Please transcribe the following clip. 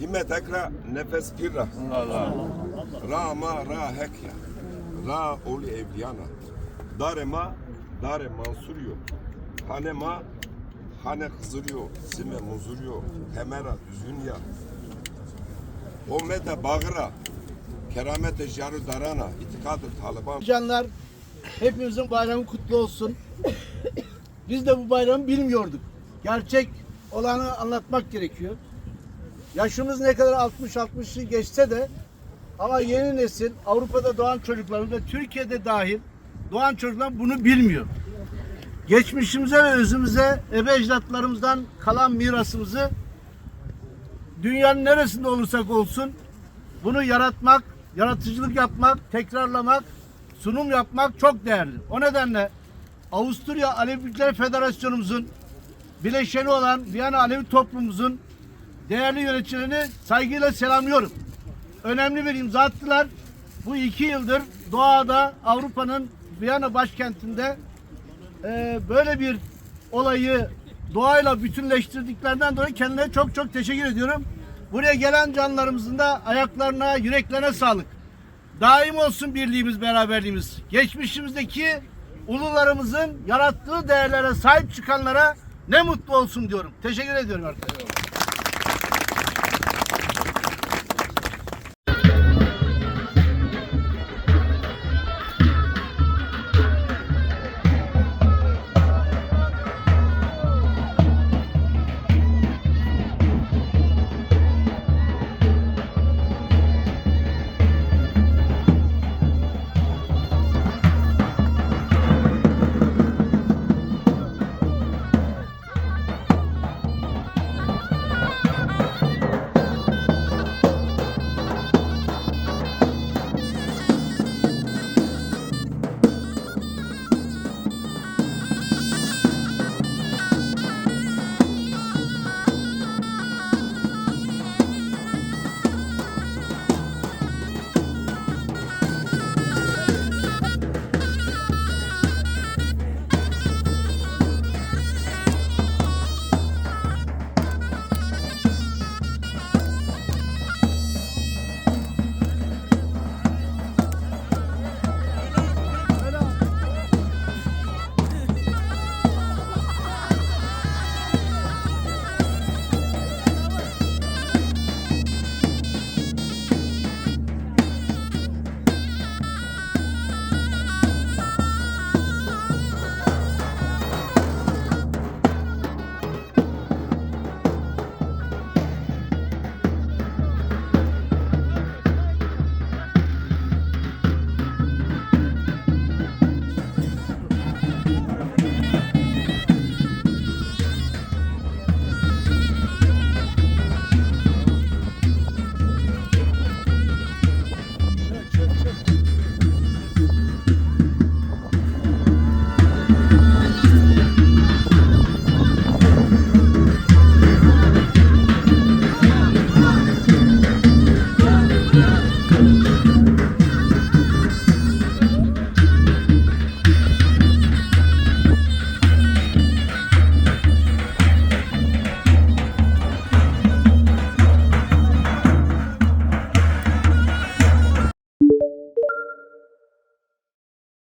Himmet ekra nefes pirra. Ra ma ra hekya. Ra oli evliyana. Dare ma dare mansuriyo. Hane ma hane hızırıyor. Sime muzuriyo. Hemera düzünya. Omete bağıra. Keramete jaru darana. İtikadı taliban. Canlar hepimizin bayramı kutlu olsun. Biz de bu bayramı bilmiyorduk. Gerçek olanı anlatmak gerekiyor. Yaşımız ne kadar 60-60'ı geçse de ama yeni nesil Avrupa'da doğan çocuklarımız ve Türkiye'de dahil doğan çocuklar bunu bilmiyor. Geçmişimize ve özümüze ebe ecdatlarımızdan kalan mirasımızı dünyanın neresinde olursak olsun bunu yaratmak, yaratıcılık yapmak, tekrarlamak, sunum yapmak çok değerli. O nedenle Avusturya Alevilikler Federasyonumuzun bileşeni olan Viyana Alevi toplumumuzun değerli yöneticilerini saygıyla selamlıyorum. Önemli bir imza attılar. Bu iki yıldır doğada Avrupa'nın Viyana başkentinde e, böyle bir olayı doğayla bütünleştirdiklerinden dolayı kendilerine çok çok teşekkür ediyorum. Buraya gelen canlarımızın da ayaklarına, yüreklerine sağlık. Daim olsun birliğimiz, beraberliğimiz. Geçmişimizdeki ulularımızın yarattığı değerlere sahip çıkanlara ne mutlu olsun diyorum. Teşekkür ediyorum arkadaşlar.